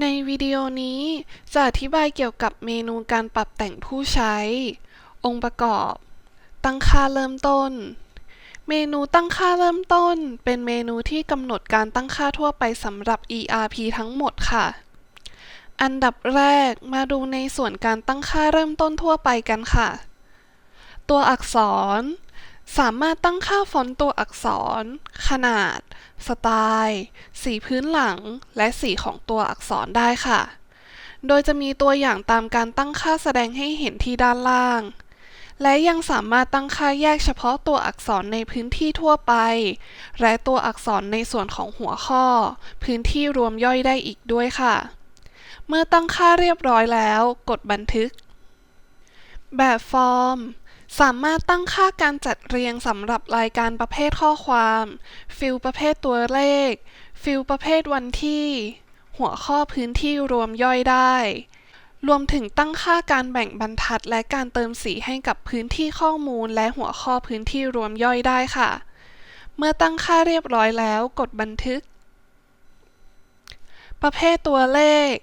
ในวิดีโอนี้จะอธิบายเกี่ยวกับเมนูการปรับแต่งผู้ใช้ องค์ประกอบ ตั้งค่าเริ่มต้น เมนูตั้งค่าเริ่มต้น เป็นเมนูที่กำหนดการตั้งค่าทั่วไปสำหรับ ERP ทั้งหมดค่ะ อันดับแรกมาดูในส่วนการตั้งค่าเริ่มต้นทั่วไปกันค่ะ ตัวอักษร สามารถตั้งค่าฟอนต์ตัวอักษร ขนาด สไตล์ สีพื้นหลัง และสีของตัวอักษรได้ค่ะ โดยจะมีตัวอย่างตามการตั้งค่าแสดงให้เห็นที่ด้านล่าง และยังสามารถตั้งค่าแยกเฉพาะตัวอักษรในพื้นที่ทั่วไป และตัวอักษรในส่วนของหัวข้อ พื้นที่รวมย่อยได้อีกด้วยค่ะ เมื่อตั้งค่าเรียบร้อยแล้ว กดบันทึก แบบฟอร์ม สามารถตั้งค่าการจัดเรียงสำหรับรายการประเภทข้อความ ฟิลประเภทตัวเลข ฟิลประเภทวันที่ หัวข้อพื้นที่รวมย่อยได้ รวมถึงตั้งค่าการแบ่งบรรทัดและการเติมสีให้กับพื้นที่ข้อมูลและหัวข้อพื้นที่รวมย่อยได้ค่ะ เมื่อตั้งค่าเรียบร้อยแล้วกดบันทึก ประเภทตัวเลข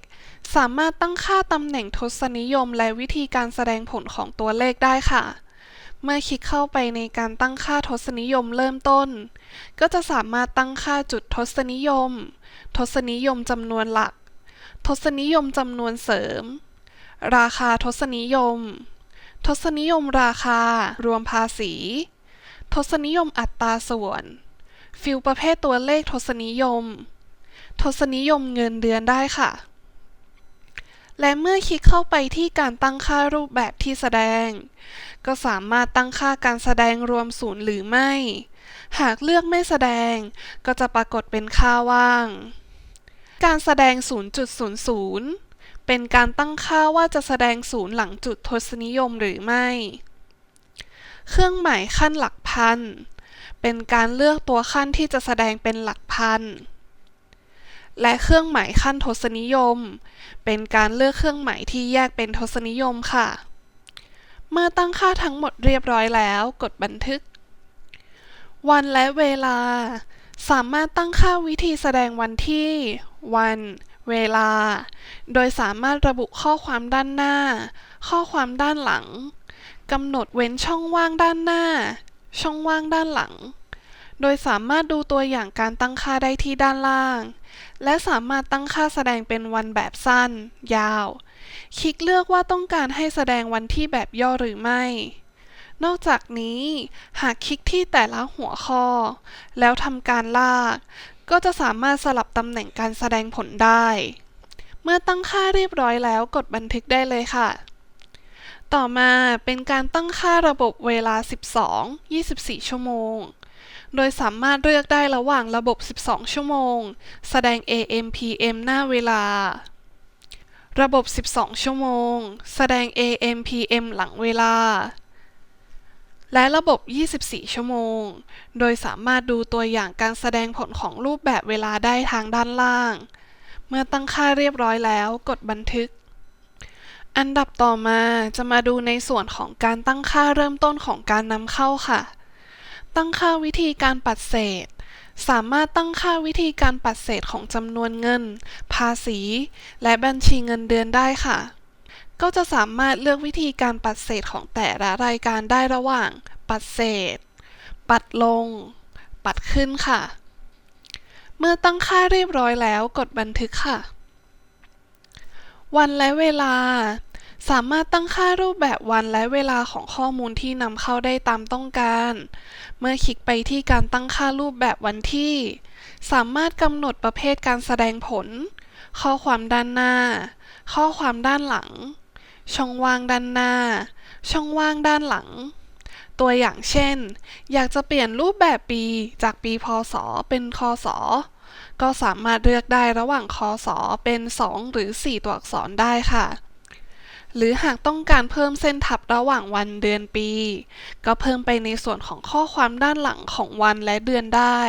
สามารถตั้งค่าตำแหน่งทศนิยมและวิธีการแสดงผลของตัวเลขได้ค่ะ เมื่อคลิกเข้าไปในการตั้งค่าทศนิยมเริ่มต้น ก็จะสามารถตั้งค่าจุดทศนิยม ทศนิยมจำนวนหลัก ทศนิยมจำนวนเสริม ราคาทศนิยม ทศนิยมราคารวมภาษี ทศนิยมอัตราส่วน ฟิลประเภทตัวเลขทศนิยม ทศนิยมเงินเดือนได้ค่ะ และเมื่อคลิกเข้าไปที่การตั้งค่ารูปแบบที่แสดง ก็สามารถตั้งค่าการแสดงรวมศูนย์หรือไม่ หากเลือกไม่แสดง ก็จะปรากฏเป็นค่าว่าง การแสดง 0.00 เป็นการตั้งค่าว่าจะแสดงศูนย์หลังจุดทศนิยมหรือไม่ เครื่องหมายขั้นหลักพัน เป็นการเลือกตัวขั้นที่จะแสดงเป็นหลักพัน และเครื่องหมายขั้นทศนิยม เป็นการเลือกเครื่องหมายที่แยกเป็นทศนิยมค่ะ เมื่อตั้งค่าทั้งหมดเรียบร้อยแล้ว กดบันทึก วันและเวลา สามารถตั้งค่าวิธีแสดงวันที่ วัน เวลา โดยสามารถระบุข้อความด้านหน้า ข้อความด้านหลังกำหนดเว้นช่องว่างด้านหน้า ช่องว่างด้านหลัง โดยสามารถดูตัวอย่างการตั้งค่าได้ที่ด้านล่าง และสามารถตั้งค่าแสดงเป็นวันแบบสั้น ยาว คลิกเลือกว่าต้องการให้แสดงวันที่แบบย่อหรือไม่ นอกจากนี้ หากคลิกที่แต่ละหัวข้อ แล้วทำการลาก ก็จะสามารถสลับตำแหน่งการแสดงผลได้ เมื่อตั้งค่าเรียบร้อยแล้วกดบันทึกได้เลยค่ะต่อมาเป็นการตั้งค่าระบบเวลา 12 24 ชั่วโมง โดยสามารถเลือกได้ระหว่างระบบ 12 ชั่วโมง แสดง AM PM หน้าเวลา ระบบ 12 ชั่วโมง แสดง AM PM หลังเวลา และระบบ 24 ชั่วโมง โดยสามารถดูตัวอย่างการแสดงผลของรูปแบบเวลาได้ทางด้านล่าง เมื่อตั้งค่าเรียบร้อยแล้วกดบันทึกอันดับต่อมาจะมาดูในส่วนของการตั้งค่าเริ่มต้นของการนำเข้าค่ะ ตั้งค่าวิธีการปัดเศษ สามารถตั้งค่าวิธีการปัดเศษของจำนวนเงิน ภาษี และบัญชีเงินเดือนได้ค่ะ ก็จะสามารถเลือกวิธีการปัดเศษของแต่ละรายการได้ระหว่าง ปัดเศษ ปัดลง ปัดขึ้นค่ะ เมื่อตั้งค่าเรียบร้อยแล้วกดบันทึกค่ะ วันและเวลา สามารถตั้งค่ารูปแบบวันและเวลาของข้อมูลที่นำเข้าได้ตามต้องการ เมื่อคลิกไปที่การตั้งค่ารูปแบบวันที่ สามารถกำหนดประเภทการแสดงผล ข้อความด้านหน้า ข้อความด้านหลัง ช่องว่างด้านหน้า ช่องว่างด้านหลัง ตัวอย่างเช่น อยากจะเปลี่ยนรูปแบบปีจากปีพศ เป็นคศก็สามารถเลือกได้ระหว่างคศเป็น 2 หรือ 4 ตัวอักษรได้ค่ะ หรือหากต้องการเพิ่มเส้นทับระหว่างวันเดือนปี ก็เพิ่มไปในส่วนของข้อความด้านหลังของวันและเดือนได้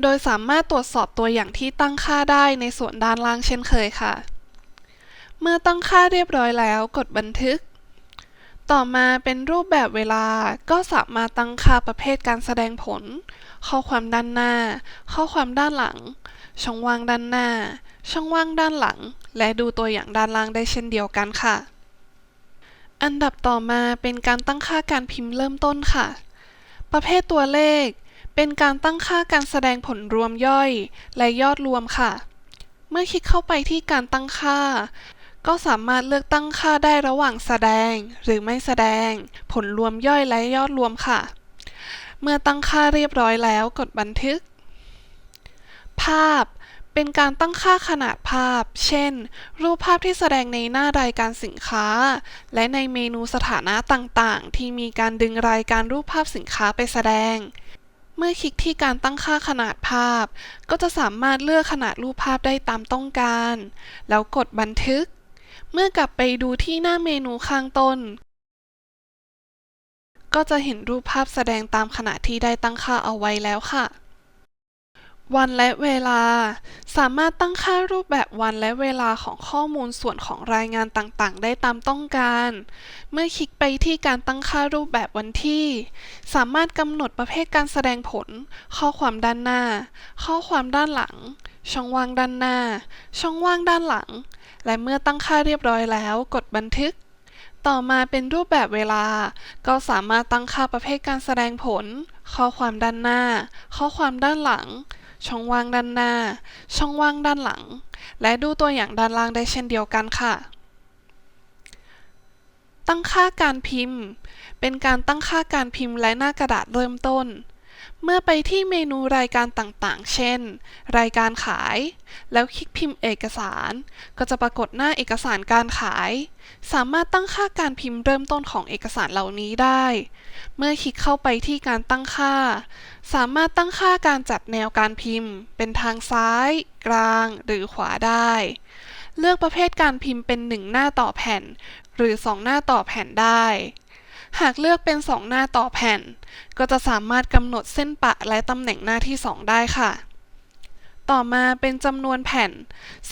โดยสามารถตรวจสอบตัวอย่างที่ตั้งค่าได้ในส่วนด้านล่างเช่นเคยค่ะ เมื่อตั้งค่าเรียบร้อยแล้วกดบันทึก ต่อมาเป็นรูปแบบเวลา ก็สามารถตั้งค่าประเภทการแสดงผล ข้อความด้านหน้า ข้อความด้านหลัง ช่องว่างด้านหน้า ช่องว่างด้านหลัง และดูตัวอย่างด้านล่างได้เช่นเดียวกันค่ะ อันดับต่อมาเป็นการตั้งค่าการพิมพ์เริ่มต้นค่ะ ประเภทตัวเลข เป็นการตั้งค่าการแสดงผลรวมย่อย และยอดรวมค่ะ เมื่อคลิกเข้าไปที่การตั้งค่า ก็สามารถเลือกตั้งค่าได้ระหว่างแสดง หรือไม่แสดง ผลรวมย่อยและยอดรวมค่ะ เมื่อตั้งค่าเรียบร้อยแล้วกดบันทึก ภาพ เป็นการตั้งค่าขนาดภาพ เช่น รูปภาพที่แสดงในหน้ารายการสินค้า และในเมนูสถานะต่างๆ ที่มีการดึงรายการรูปภาพสินค้าไปแสดง เมื่อคลิกที่การตั้งค่าขนาดภาพ ก็จะสามารถเลือกขนาดรูปภาพได้ตามต้องการ แล้วกดบันทึก เมื่อกลับไปดูที่หน้าเมนูข้างต้นก็จะเห็นรูปภาพแสดงตามขนาดที่ได้ตั้งค่าเอาไว้แล้วค่ะ วันและเวลา สามารถตั้งค่ารูปแบบวันและเวลาของข้อมูลส่วนของรายงานต่างๆ ได้ตามต้องการ เมื่อคลิกไปที่การตั้งค่ารูปแบบวันที่ สามารถกำหนดประเภทการแสดงผล ข้อความด้านหน้า ข้อความด้านหลัง ช่องว่างด้านหน้า ช่องว่างด้านหลัง และเมื่อตั้งค่าเรียบร้อยแล้ว กดบันทึกต่อมาเป็นรูปแบบเวลา ก็สามารถตั้งค่าประเภทการแสดงผล ข้อความด้านหน้า ข้อความด้านหลัง ช่องว่างด้านหน้า ช่องว่างด้านหลัง และดูตัวอย่างด้านล่างได้เช่นเดียวกันค่ะ ตั้งค่าการพิมพ์ เป็นการตั้งค่าการพิมพ์และหน้ากระดาษเริ่มต้น เมื่อไปที่เมนูรายการต่าง ๆ เช่น รายการขาย แล้วคลิกพิมพ์เอกสาร ก็จะปรากฏหน้าเอกสารการขาย สามารถตั้งค่าการพิมพ์เริ่มต้นของเอกสารเหล่านี้ได้ เมื่อคลิกเข้าไปที่การตั้งค่า สามารถตั้งค่าการจัดแนวการพิมพ์ เป็นทางซ้าย กลาง หรือขวาได้ เลือกประเภทการพิมพ์เป็น 1 หน้าต่อแผ่น หรือ 2 หน้าต่อแผ่นได้ หากเลือกเป็น 2 หน้าต่อแผ่น ก็จะสามารถกำหนดเส้นปะและตำแหน่งหน้าที่ 2 ได้ค่ะ ต่อมาเป็นจำนวนแผ่น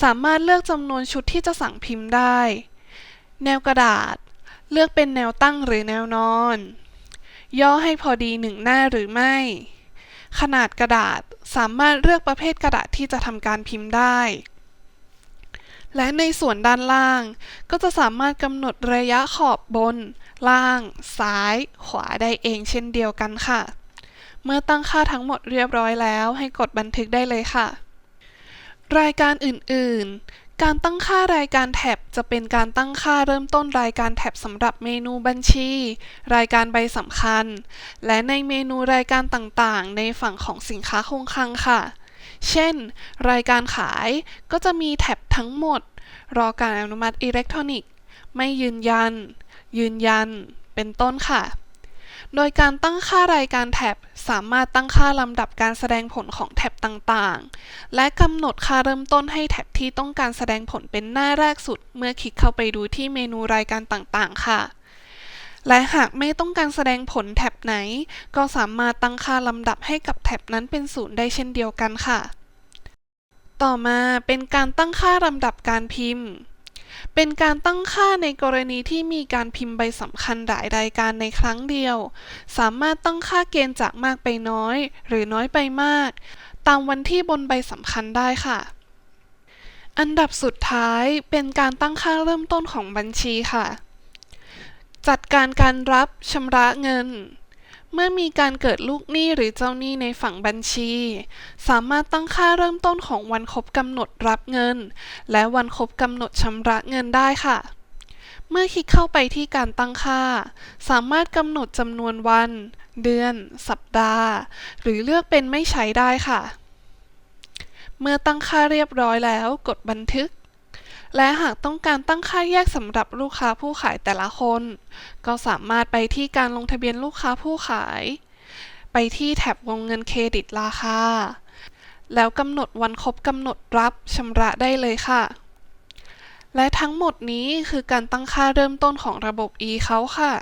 สามารถเลือกจำนวนชุดที่จะสั่งพิมพ์ได้ แนวกระดาษ เลือกเป็นแนวตั้งหรือแนวนอน ย่อให้พอดีหนึ่งหน้าหรือไม่ ขนาดกระดาษสามารถเลือกประเภทกระดาษที่จะทำการพิมพ์ได้ และในส่วนด้านล่าง ก็จะสามารถกำหนดระยะขอบบน ล่าง ซ้าย ขวาได้เองเช่นเดียวกันค่ะ เมื่อตั้งค่าทั้งหมดเรียบร้อยแล้วให้กดบันทึกได้เลยค่ะ รายการอื่น ๆ การตั้งค่ารายการแท็บจะเป็นการตั้งค่าเริ่มต้นรายการแท็บสำหรับเมนูบัญชี รายการใบสำคัญ และในเมนูรายการต่าง ๆ ในฝั่งของสินค้าคงคลังค่ะ เช่น รายการขายก็จะมีแท็บทั้งหมด รอการอนุมัติอิเล็กทรอนิกส์ ไม่ยืนยัน ยืนยัน เป็นต้นค่ะ โดยการตั้งค่ารายการแท็บสามารถตั้งค่าลำดับการแสดงผลของแท็บต่างๆ และกำหนดค่าเริ่มต้นให้แท็บที่ต้องการแสดงผลเป็นหน้าแรกสุด เมื่อคลิกเข้าไปดูที่เมนูรายการต่างๆ ค่ะ และหากไม่ต้องการแสดงผลแท็บไหน ก็สามารถตั้งค่าลำดับให้กับแท็บนั้นเป็นศูนย์ได้เช่นเดียวกันค่ะ ต่อมาเป็นการตั้งค่าลำดับการพิมพ์ เป็นการตั้งค่าในกรณีที่มีการพิมพ์ใบสำคัญหลายรายการในครั้งเดียว สามารถตั้งค่าเกณฑ์จากมากไปน้อย หรือน้อยไปมาก ตามวันที่บนใบสำคัญได้ค่ะอันดับสุดท้ายเป็นการตั้งค่าเริ่มต้นของบัญชีค่ะ จัดการการรับชำระเงิน เมื่อมีการเกิดลูกหนี้หรือเจ้าหนี้ในฝั่งบัญชี สามารถตั้งค่าเริ่มต้นของวันครบกำหนดรับเงิน และวันครบกำหนดชำระเงินได้ค่ะ เมื่อคลิกเข้าไปที่การตั้งค่า สามารถกำหนดจำนวนวัน เดือน สัปดาห์ หรือเลือกเป็นไม่ใช้ได้ค่ะ เมื่อตั้งค่าเรียบร้อยแล้ว กดบันทึก และหากต้องการตั้งค่าแยกสำหรับลูกค้าผู้ขายแต่ละคน ก็สามารถไปที่การลงทะเบียนลูกค้าผู้ขาย ไปที่แท็บวงเงินเครดิตราคา แล้วกำหนดวันครบกำหนดรับชำระได้เลยค่ะ และทั้งหมดนี้คือการตั้งค่าเริ่มต้นของระบบ e เขาค่ะ